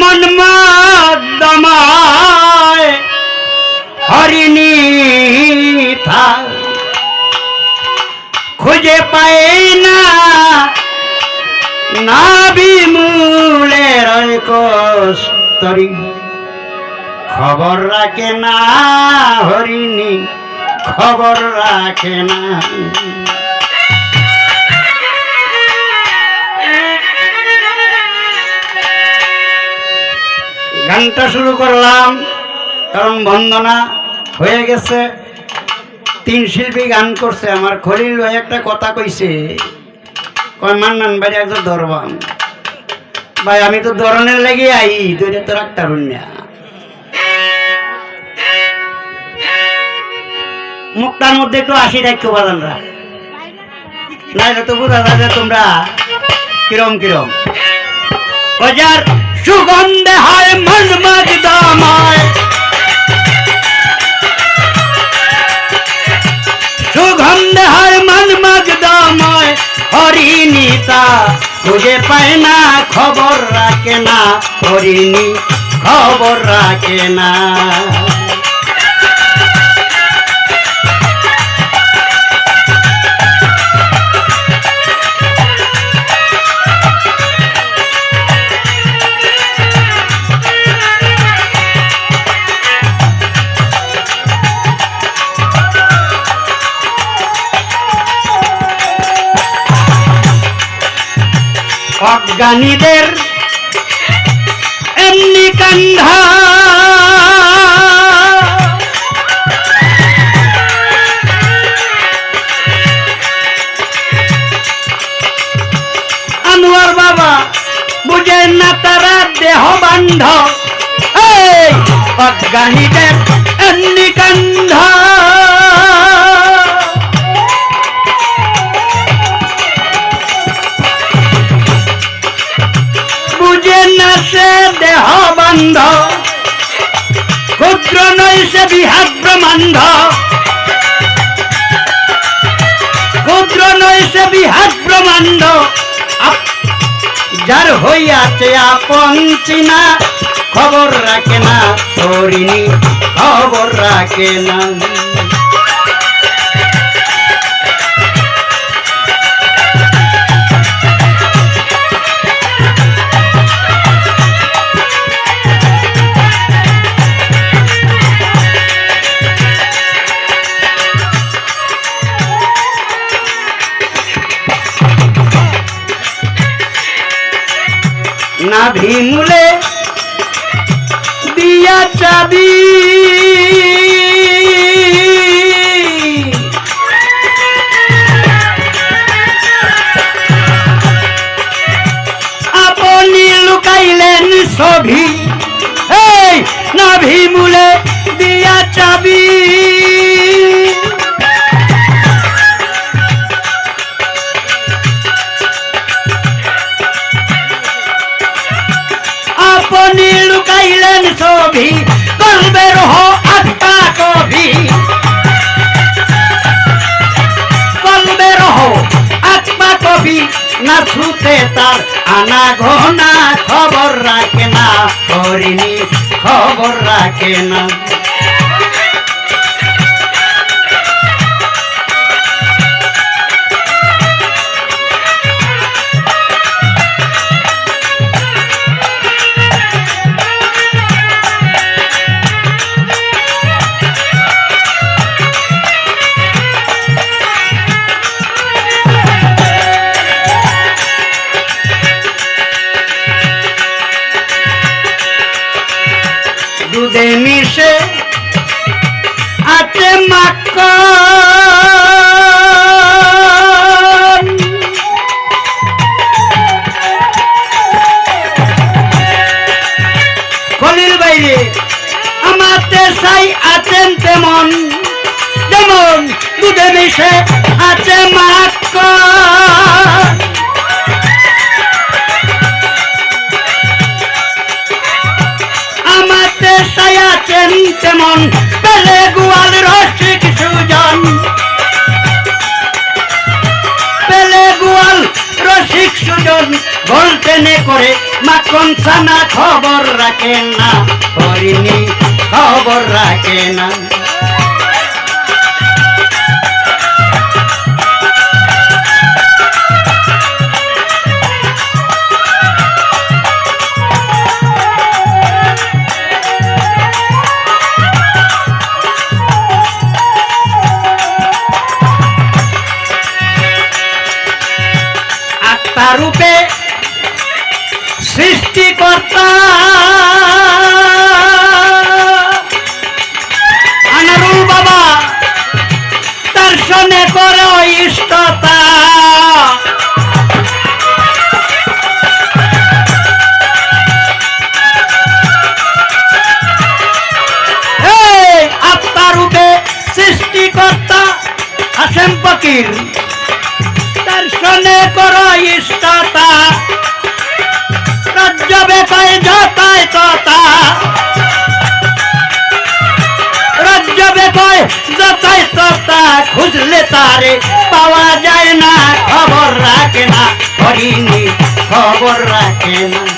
মন্মাদমায় হরিণী থা। খুঁজে পাই না। নাবি মূলের কস্তরি খবর রাখে না হরিণী, খবর রাখে না। গানটা শুরু করলাম, কারণ বন্দনা হয়ে গেছে। তিন শিল্পী গান করছে, আমার খলিল ভাই একটা কথা কইছে, কয় মান্নান ভাই একজন ধরবাম ভাই, আমি তো ধরনের লেগে আই ধরে তো রাখতে না। মুখটার মধ্যে একটু আসি রাখতে বাদানরা না এটা তো বোঝা যায় তোমরা কিরম কিরম। বাজার সুগন্ধে হয় মন মজদামায় সুগন্ধে হয় মন মজদামায় হরিণীতা খুঁজে পায় না, খবর রাখে না। হরিণী খবর রাখে না। অজ্ঞানীদের এমনি কান্ধা আনোয়ার বাবা বুঝেন না তারা দেহ বান্ধ এই অজ্ঞানীদের এমনি কান্ধা বান্ধ ক্ষুদ্র নয় সে বিহার ব্রহ্মাণ্ড। ক্ষুদ্র নয় সে বিহার ব্রহ্মাণ্ড। যার হইয়াছে আপন চিনা, খবর রাখে না হরিণী খবর রাখে না। না ভীমুলে দিয়া চাবি আপনি লুকাইলেন ছবি এই না ভীমুলে দিয়া চাবি লুকাইলেন ছবি, করবে রহ আত্মা কবি করবে হো আত্মা কবি না ছুটে তার আনা ঘনা, খবর রাখে না হরিণী খবর রাখে না। মিশে আছে মাখন। খলিল বাইরে আমাতে সাই আছেন তেমন যেমন দুধে মিশে আছে মাখন সায়াছেন মন পেলে গুয়াল রসিক সুজন পেলে করে মাখন খবর রাখে না। হরিণী খবর রাখে না। আনারুল বাবা তার সনে সৃষ্টিকর্তা হাসেম ফকির। খুঁজলে তারে পাওয়া যায় না খবর রাখে না হরিণী খবর রাখে না।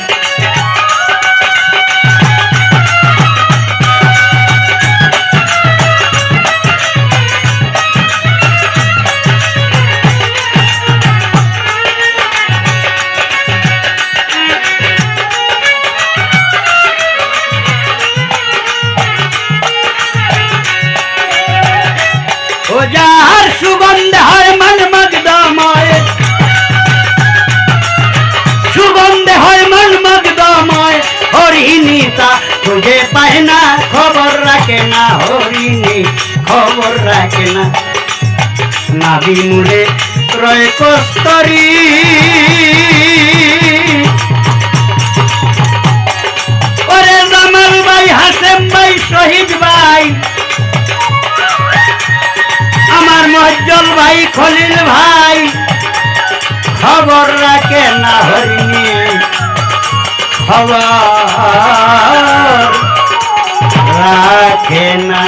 খুঁজে পায় না, খবর রাখে না হরিণী, খবর রাখে না। নাভি মূলে রয় কস্তরী। ওরে জামাল ভাই, হাসেম ভাই, শহীদ ভাই। আমার মজ্জল ভাই, খলিল ভাই। খবর রাখে না হরিণী। হওয়া রাখে না